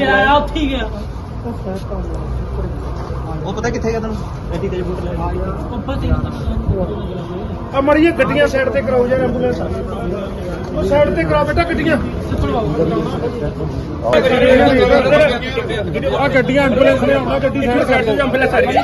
ਜਿਹੜਾ ਆ ਉੱਥੇ ਹੀ ਗਿਆ ਉਹ ਪਤਾ ਕਿੱਥੇ ਗਿਆ ਤੈਨੂੰ? ਐਡੀ ਤੇਜ ਬੂਟ ਲੈ ਉੱਪਰ ਤੇ ਆ ਮੜੀਏ ਗੱਡੀਆਂ ਸਾਈਡ ਤੇ ਕਰਾਓ ਯਾਰ ਐਂਬੂਲੈਂਸ ਉਹ ਸਾਈਡ ਤੇ ਕਰਾਓ ਬੇਟਾ ਗੱਡੀਆਂ। ਆ ਗੱਡੀਆਂ ਐਂਬੂਲੈਂਸ ਨੇ ਆਉਣਾ ਗੱਡੀ ਸਾਈਡ ਤੇ। ਐਂਬੂਲੈਂਸ ਆ ਰਹੀ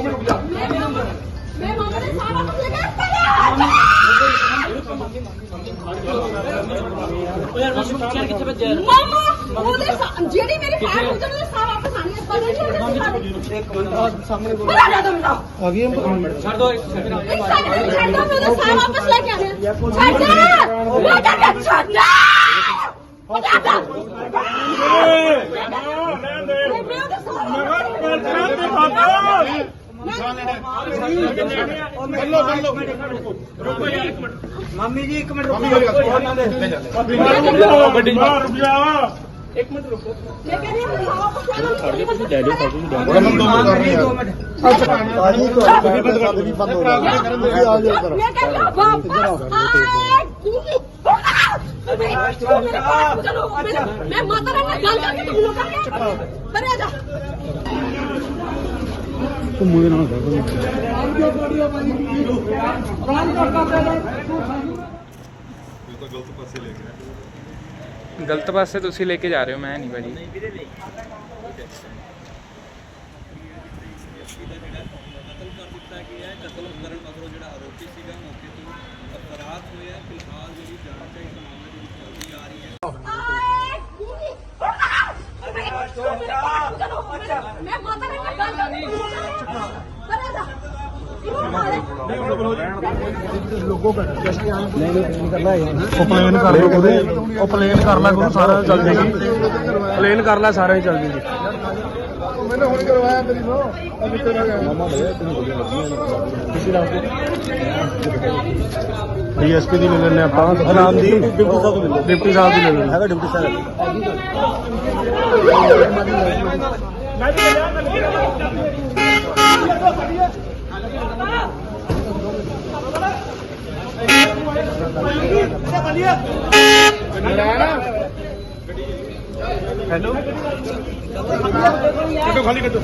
मैं ਮੈਂ ਮਾਮਾ ਨੇ ਸਾਰਾ ਕੁਝ ਲਗਾਤਾ ਯਾਰ ਮੁਸ਼ਕਿਲ ਚਾਰ ਕਿੱਥੇ ਭੱਜਿਆ ਮਾਮਾ ਉਹਦੇ ਸਾ- ਜਿਹੜੀ ਮੇਰੀ ਫਾਇਰ ਹੁੰਦੀ ਉਹਦੇ ਸਾਰਾ ਵਾਪਸ ਆਣੀ ਹੈ ਪਰ ਨਹੀਂ ਆ ਗਈ ਛੱਡ ਦੋ ਛੱਡ ਦੋ। ਛੱਡ ਦੇ ਛੱਡ ਦੇ ਛੱਡ ਦੇ ਮਾਮੀ ਜੀ ਇੱਕ ਮਿੰਟ ਰੁਕੋ। ਗੱਡੀ ਮਾਰ ਰੁਕ ਜਾ। ਮੈਂ ਕਹਿੰਦੀ ਹਾਂ ਸਾਰਾ ਵਾਪਸ ਲੈ ਲਓ ਨੂੰ ਦੋ ਮਿੰਟ। ਦੋ ਮਿੰਟ ਮੈਂ ਕਹਿੰਦੀ ਹਾਂ ਵਾਪਸ ਆਏ ਮੈਂ ਮਾਤਾ ਰਾਣੀ ਨਾਲ ਗੱਲ ਕਰਕੇ ਤੁਹਾਨੂੰ ਕਰਕੇ ਪਰੇ ਜਾ। ਗਲਤ ਪਾਸੇ ਤੁਸੀਂ ਲੈ ਕੇ ਜਾ ਰਹੇ ਹੋ ਮੈਂ ਨਹੀਂ ਭਾਜੀ ਮੈਂ ਮਾਤਾ ਰਾਣੀ ਨਾਲ ਗੱਲ ਕਰਕੇ ਪਰੇ ਜਾ ਉਹ ਪਲੇਨ ਕਰ ਲਓ ਉਹਦੇ ਉਹ ਪਲੇਨ ਕਰ ਲੈ ਸਾਰਾ ਚੱਲ ਜੇਗੀ ਪਲੇਨ ਕਰ ਲੈ ਸਾਰਾ ਹੀ ਚੱਲ ਜੇਗੀ ਮੈਨੂੰ ਹੁਣ ਕਰਵਾਇਆ ਤੇਰੀ ਨੋ ਅਭੀ ਤੇਰਾ ਗਿਆ ਡੀਐਸਪੀ ਦੀ ਲੈ ਲੈਣੇ ਆਪਾਂ। ਆਰਾਮ ਦੀ ਡਿਪਟੀ ਸਾਹਿਬ ਦੀ ਡਿਪਟੀ ਸਾਹਿਬ ਦੀ ਲੈ ਲੈਣੇ ਹੈਗਾ ਡਿਪਟੀ ਸਾਹਿਬ। ਹੈਲੋ। ਕੱਟੋ ਖਾਲੀ ਕੱਢੋ।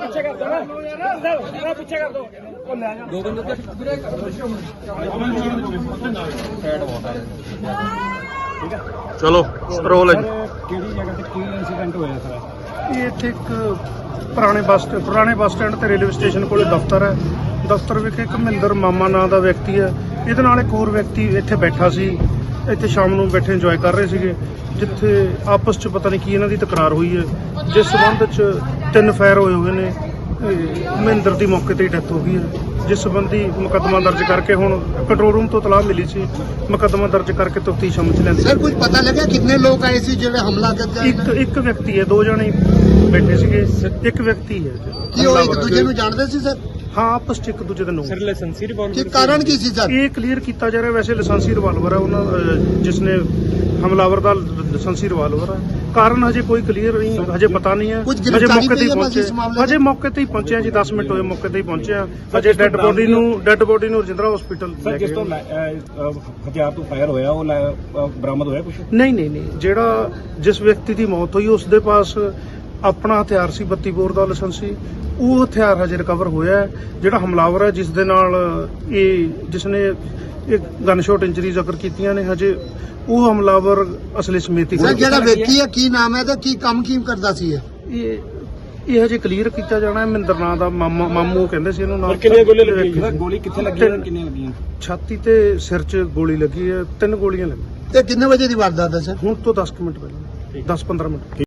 ਪਿੱਛੇ ਕਰ ਦੋ ਨਾ ਪਿੱਛੇ ਕਰ ਦੋ ਉਹ ਲੈ ਜਾ ਦੋ ਬੰਦੇ ਚਲੋ, ਰੋਲ ਹੈ ਕਿਹੜੀ ਜਗ੍ਹਾ ਤੇ ਕੀ ਇਨਸੀਡੈਂਟ ਹੋਇਆ ਸਰ ਇਹ ਇੱਥੇ ਇੱਕ ਪੁਰਾਣੇ ਬੱਸ ਸਟੈਂਡ ਪੁਰਾਣੇ ਬੱਸ ਸਟੈਂਡ ਤੇ ਰੇਲਵੇ ਸਟੇਸ਼ਨ ਕੋਲੇ ਦਫ਼ਤਰ ਹੈ। ਦਫ਼ਤਰ ਵਿਖੇ ਇੱਕ ਮਹਿੰਦਰ ਮਾਮਾ ਨਾਂ ਦਾ ਵਿਅਕਤੀ ਹੈ। ਇਹਦੇ ਨਾਲ ਇੱਕ ਹੋਰ ਵਿਅਕਤੀ ਇੱਥੇ ਬੈਠਾ ਸੀ। ਇੱਥੇ ਸ਼ਾਮ ਨੂੰ ਬੈਠੇ ਇੰਜੋਏ ਕਰ ਰਹੇ ਸੀਗੇ ਜਿੱਥੇ ਆਪਸ 'ਚ ਪਤਾ ਨਹੀਂ ਕੀ ਇਹਨਾਂ ਦੀ ਤਕਰਾਰ ਹੋਈ ਹੈ। ਜਿਸ ਸਬੰਧ 'ਚ ਤਿੰਨ ਫਾਇਰ ਹੋਏ ਹੋਏ ਨੇ ਮਹਿੰਦਰ ਦੀ ਮੌਕੇ ਤੇ ਹੀ ਡੈਥ ਹੋ ਗਈ ਹੈ। ਜਿਸ ਸੰਬੰਧੀ ਮੁਕੱਦਮਾ ਦਰਜ ਕਰਕੇ ਹੁਣ ਕੰਟਰੋਲ ਰੂਮ ਤੋਂ ਤਲਾਹ ਮਿਲੀ ਸੀ। ਮੁਕੱਦਮਾ ਦਰਜ ਕਰਕੇ ਤਫਤੀਸ਼ ਅਮਲ 'ਚ ਲੈਂਦੀ ਸਰ ਕੁਝ ਪਤਾ ਲੱਗਾ ਕਿੰਨੇ ਲੋਕ ਆਏ ਸੀ ਜਿਹੜੇ ਹਮਲਾ ਕਰਦੇ ਇੱਕ ਇੱਕ ਵਿਅਕਤੀ ਹੈ ਦੋ ਜਣੇ ਬੈਠੇ ਸੀਗੇ। ਇੱਕ ਵਿਅਕਤੀ ਹੈ। ਕੀ ਉਹ ਇੱਕ ਦੂਜੇ ਨੂੰ ਜਾਣਦੇ ਸੀ ਸਰ ਹਾਂ ਆਪਸ ਚ ਇੱਕ ਦੂਜੇ ਦੇ ਨੂੰ ਲਾਇਸੈਂਸੀ ਕੀ ਕਾਰਨ ਕੀ ਸੀ ਸਰ? ਇਹ ਕਲੀਅਰ ਕੀਤਾ ਜਾ ਰਿਹਾ ਵੈਸੇ ਲਾਇਸੈਂਸੀ ਰਿਵਾਲਵਰ ਹੈ ਉਹਨਾਂ ਅਹ, ਜਿਸ ਨੇ ਹਮਲਾਵਰ ਦਾ ਲਾਇਸੈਂਸੀ ਰਿਵਾਲਵਰ ਹੈ ਕਾਰਨ ਹਜੇ ਕੋਈ ਕਲੀਅਰ ਨਹੀਂ ਹਜੇ ਪਤਾ ਨਹੀਂ ਹੈ। ਕੁਝ ਹਜੇ ਗ੍ਰਿਫਤਾਰੀ ਮੌਕੇ ਤੇ ਹੀ ਪਈ ਹੈ ਬਸ ਪਹੁੰਚੇ। ਇਸ ਮਾਮਲੇ 'ਚ? ਹਜੇ ਮੌਕੇ ਤੇ ਹੀ ਪਹੁੰਚੇ ਹਾਂ ਜੀ 10 ਮਿੰਟ ਹੋਏ ਮੌਕੇ ਤੇ ਹੀ ਪਹੁੰਚੇ ਹਾਂ ਹਜੇ ਡੈੱਡ ਬੋਡੀ ਨੂੰ ਡੈੱਡ ਬੋਡੀ ਨੂੰ ਰਜਿੰਦਰਾ ਹਸਪੀਟਲ ਸਰ ਜਿਸ ਤੋਂ ਲੈ- ਅਹ, ਅਹ, ਹਥਿਆਰ ਤੋਂ ਫਾਇਰ ਹੋਇਆ ਉਹ ਲੈ- ਅਹ, ਬਰਾਮਦ ਹੋਇਆ ਕੁਝ ਨਹੀਂ ਨਹੀਂ ਨਹੀਂ। ਜਿਹੜਾ ਜਿਸ ਵਿਅਕਤੀ ਦੀ ਮੌਤ ਹੋਈ ਉਸ ਦੇ ਪਾਸ ਆਪਣਾ ਹਥਿਆਰ ਸੀ 32 ਬੋਰ ਦਾ ਲਾਇਸੈਂਸ ਸੀ। ਉਹ ਹਥਿਆਰ ਹਜੇ ਰਿਕਵਰ ਹੋਇਆ ਹੈ। ਜਿਹੜਾ ਹਮਲਾਵਰ ਹੈ ਜਿਸ ਦੇ ਨਾਲ ਇਹ ਜਿਸ ਨੇ ਇਹ ਗਨ ਸ਼ਾਟ ਇੰਜਰੀਜ਼ ਅਗਰ ਕੀਤੀਆਂ ਨੇ ਹਜੇ ਉਹ ਹਮਲਾਵਰ ਅਸਲੀ ਸਮੇਤ ਹੀ ਸਰ ਜਿਹੜਾ ਵਿਅਕਤੀ ਹੈ ਕੀ ਨਾਮ ਹੈ ਤੇ ਕੀ ਕੰਮ ਕੀ ਕਰਦਾ ਸੀ ਇਹ? ਇਹ ਹਜੇ ਕਲੀਅਰ ਕੀਤਾ ਜਾਣਾ ਹੈ। ਮਹਿੰਦਰ ਨਾਂ ਦਾ ਮਾਮਾ ਮਾਮੂ ਕਹਿੰਦੇ ਸੀ ਇਹਨੂੰ ਨਾਮ ਕਿੰਨੀਆਂ ਗੋਲੀਆਂ ਲੱਗੀਆਂ? ਗੋਲੀ ਕਿੱਥੇ ਲੱਗੀ ਤਿੰਨ। ਕਿੰਨੀਆਂ ਲੱਗੀਆਂ? ਛਾਤੀ ਤੇ ਸਿਰ 'ਚ ਗੋਲੀ ਲੱਗੀ ਹੈ। ਤਿੰਨ ਗੋਲੀਆਂ ਲੱਗੀਆਂ। ਤੇ ਕਿੰਨੇ ਵਜੇ ਦੀ ਵਾਰਦਾਤ ਹੈ ਸਰ? ਹੁਣ ਤੋਂ 10 ਕੁ ਮਿੰਟ ਪਹਿਲਾਂ 10 15 ਮਿੰਟ।